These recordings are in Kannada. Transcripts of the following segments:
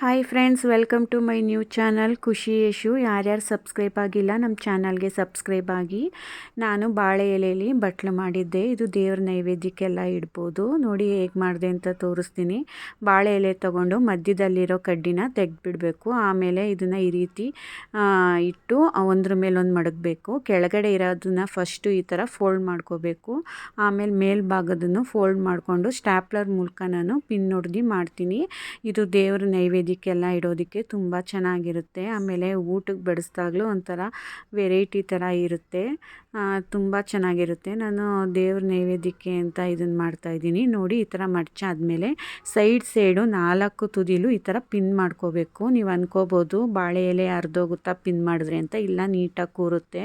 Hi friends welcome to my new channel Khushi Yashu ಯಾರ್ಯಾರು ಸಬ್ಸ್ಕ್ರೈಬ್ ಆಗಿಲ್ಲ ನಮ್ಮ ಚಾನಲ್ಗೆ ಸಬ್ಸ್ಕ್ರೈಬ್ ಆಗಿ. ನಾನು ಬಾಳೆ ಎಲೆಯಲ್ಲಿ ಬಟ್ಲು ಮಾಡಿದ್ದೆ. ಇದು ದೇವ್ರ ನೈವೇದ್ಯಕ್ಕೆಲ್ಲ ಇಡ್ಬೋದು. ನೋಡಿ ಹೇಗೆ ಮಾಡಿದೆ ಅಂತ ತೋರಿಸ್ತೀನಿ. ಬಾಳೆ ಎಲೆ ತೊಗೊಂಡು ಮಧ್ಯದಲ್ಲಿರೋ ಕಡ್ಡಿನ ತೆಗೆದ್ಬಿಡಬೇಕು. ಆಮೇಲೆ ಇದನ್ನು ಈ ರೀತಿ ಇಟ್ಟು ಒಂದ್ರ ಮೇಲೆ ಒಂದು ಮಡಗಬೇಕು. ಕೆಳಗಡೆ ಇರೋದನ್ನ ಫಸ್ಟು ಈ ಥರ ಫೋಲ್ಡ್ ಮಾಡ್ಕೋಬೇಕು. ಆಮೇಲೆ ಮೇಲ್ಭಾಗದನ್ನು ಫೋಲ್ಡ್ ಮಾಡಿಕೊಂಡು ಸ್ಟ್ಯಾಪ್ಲರ್ ಮೂಲಕ ನಾನು ಪಿನ್ ಹೊಡೆದು ಮಾಡ್ತೀನಿ. ಇದು ದೇವ್ರ ನೈವೇದ್ಯ ಇದಕ್ಕೆಲ್ಲ ಇಡೋದಕ್ಕೆ ತುಂಬ ಚೆನ್ನಾಗಿರುತ್ತೆ. ಆಮೇಲೆ ಊಟಕ್ಕೆ ಬಡಿಸ್ದಾಗಲೂ ಒಂಥರ ವೆರೈಟಿ ಥರ ಇರುತ್ತೆ. ತುಂಬ ಚೆನ್ನಾಗಿರುತ್ತೆ. ನಾನು ದೇವ್ರ ನೈವೇದ್ಯಕ್ಕೆ ಅಂತ ಇದನ್ನು ಮಾಡ್ತಾಯಿದ್ದೀನಿ ನೋಡಿ, ಈ ಥರ ಮಡ್ಚಾದ್ಮೇಲೆ ಸೈಡ್ ಸೈಡು ನಾಲ್ಕು ತುದಿಲು ಈ ಥರ ಪಿನ್ ಮಾಡ್ಕೋಬೇಕು. ನೀವು ಅಂದ್ಕೋಬೋದು ಬಾಳೆ ಎಲೆ ಅರ್ಧೋಗುತ್ತಾ ಪಿನ್ ಮಾಡಿದ್ರೆ ಅಂತ ಇಲ್ಲ, ನೀಟಾಗಿ ಕೂರುತ್ತೆ.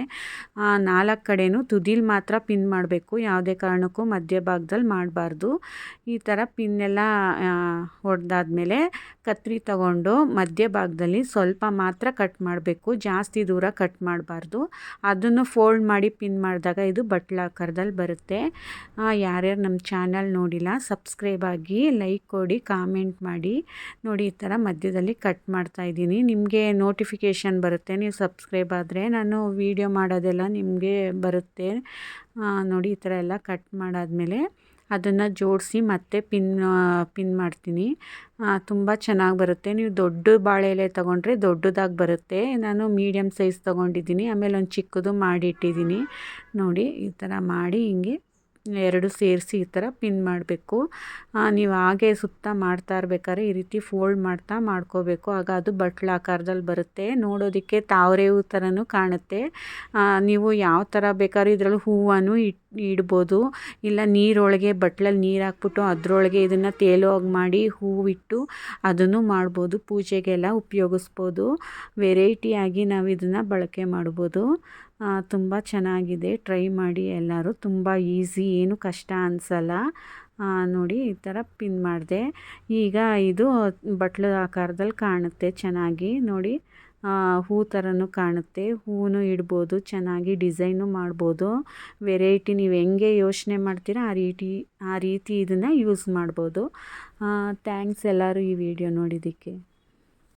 ನಾಲ್ಕು ಕಡೆನೂ ತುದಿಲಿ ಮಾತ್ರ ಪಿನ್ ಮಾಡಬೇಕು. ಯಾವುದೇ ಕಾರಣಕ್ಕೂ ಮಧ್ಯಭಾಗದಲ್ಲಿ ಮಾಡಬಾರ್ದು. ಈ ಥರ ಪಿನ್ನೆಲ್ಲ ಹೊಡೆದಾದ್ಮೇಲೆ ಕತ್ರಿ ತಗೊಂಡು ಮಧ್ಯಭಾಗದಲ್ಲಿ ಸ್ವಲ್ಪ ಮಾತ್ರ ಕಟ್ ಮಾಡಬೇಕು. ಜಾಸ್ತಿ ದೂರ ಕಟ್ ಮಾಡಬಾರ್ದು. ಅದನ್ನು ಫೋಲ್ಡ್ ಮಾಡಿ ಪಿನ್ ಮಾಡಿದಾಗ ಇದು ಬಟ್ಲಾಕಾರದಲ್ಲಿ ಬರುತ್ತೆ. ಯಾರ್ಯಾರು ನಮ್ಮ ಚಾನಲ್ ನೋಡಿಲ್ಲ ಸಬ್ಸ್ಕ್ರೈಬ್ ಆಗಿ ಲೈಕ್ ಕೊಡಿ ಕಾಮೆಂಟ್ ಮಾಡಿ. ನೋಡಿ, ಈ ಥರ ಮಧ್ಯದಲ್ಲಿ ಕಟ್ ಮಾಡ್ತಾ ಇದ್ದೀನಿ. ನಿಮಗೆ ನೋಟಿಫಿಕೇಷನ್ ಬರುತ್ತೆ. ನೀವು ಸಬ್ಸ್ಕ್ರೈಬ್ ಆದರೆ ನಾನು ವೀಡಿಯೋ ಮಾಡೋದೆಲ್ಲ ನಿಮಗೆ ಬರುತ್ತೆ. ನೋಡಿ, ಈ ಥರ ಎಲ್ಲ ಕಟ್ ಮಾಡಾದಮೇಲೆ. ಅದನ್ನು ಜೋಡಿಸಿ ಮತ್ತೆ ಪಿನ್ ಪಿನ್ ಮಾಡ್ತೀನಿ. ತುಂಬ ಚೆನ್ನಾಗಿ ಬರುತ್ತೆ. ನೀವು ದೊಡ್ಡ ಬಾಳೆ ಎಲೆ ತೊಗೊಂಡ್ರೆ ದೊಡ್ಡದಾಗಿ ಬರುತ್ತೆ. ನಾನು ಮೀಡಿಯಮ್ ಸೈಜ್ ತೊಗೊಂಡಿದ್ದೀನಿ. ಆಮೇಲೆ ಒಂದು ಚಿಕ್ಕದು ಮಾಡಿಟ್ಟಿದ್ದೀನಿ. ನೋಡಿ, ಈ ಥರ ಮಾಡಿ ಹಿಂಗೆ ಎರಡು ಸೇರಿಸಿ ಈ ಥರ ಪಿನ್ ಮಾಡಬೇಕು. ನೀವು ಹಾಗೆ ಸುತ್ತ ಮಾಡ್ತಾ ಇರ್ಬೇಕಾದ್ರೆ ಈ ರೀತಿ ಫೋಲ್ಡ್ ಮಾಡ್ತಾ ಮಾಡ್ಕೋಬೇಕು. ಆಗ ಅದು ಬಟ್ಲ ಆಕಾರದಲ್ಲಿ ಬರುತ್ತೆ. ನೋಡೋದಕ್ಕೆ ತಾವರೆ ಹೂ ಥರನೂ ಕಾಣುತ್ತೆ. ನೀವು ಯಾವ ಥರ ಬೇಕಾದ್ರೂ ಇದರಲ್ಲಿ ಹೂವನ್ನು ಇಟ್ ಇಡ್ಬೋದು. ಇಲ್ಲ ನೀರೊಳಗೆ ಬಟ್ಲಲ್ಲಿ ನೀರು ಹಾಕ್ಬಿಟ್ಟು ಅದರೊಳಗೆ ಇದನ್ನು ತೇಲೋಗಿ ಮಾಡಿ ಹೂವಿಟ್ಟು ಅದನ್ನು ಮಾಡ್ಬೋದು. ಪೂಜೆಗೆಲ್ಲ ಉಪಯೋಗಿಸ್ಬೋದು. ವೆರೈಟಿಯಾಗಿ ನಾವು ಇದನ್ನು ಬಳಕೆ ಮಾಡ್ಬೋದು. ತುಂಬ ಚೆನ್ನಾಗಿದೆ. ಟ್ರೈ ಮಾಡಿ ಎಲ್ಲರೂ. ತುಂಬ ಈಸಿ ಏನು ಕಷ್ಟ ಅನಿಸಲ್ಲ. ನೋಡಿ ಈ ಥರ ಪಿನ್ ಮಾಡಿದೆ. ಈಗ ಇದು ಬಟ್ಲು ಆಕಾರದಲ್ಲಿ ಕಾಣುತ್ತೆ ಚೆನ್ನಾಗಿ. ನೋಡಿ ಹೂ ಥರನೂ ಕಾಣುತ್ತೆ. ಹೂವು ಇಡ್ಬೋದು, ಚೆನ್ನಾಗಿ ಡಿಸೈನು ಮಾಡ್ಬೋದು. ವೆರೈಟಿ ನೀವು ಹೆಂಗೆ ಯೋಚನೆ ಮಾಡ್ತೀರಾ, ಆ ರೀತಿ ಆ ರೀತಿ ಇದನ್ನು ಯೂಸ್ ಮಾಡ್ಬೋದು. ಥ್ಯಾಂಕ್ಸ್ ಎಲ್ಲರೂ ಈ ವಿಡಿಯೋ ನೋಡಿದ್ದಕ್ಕೆ.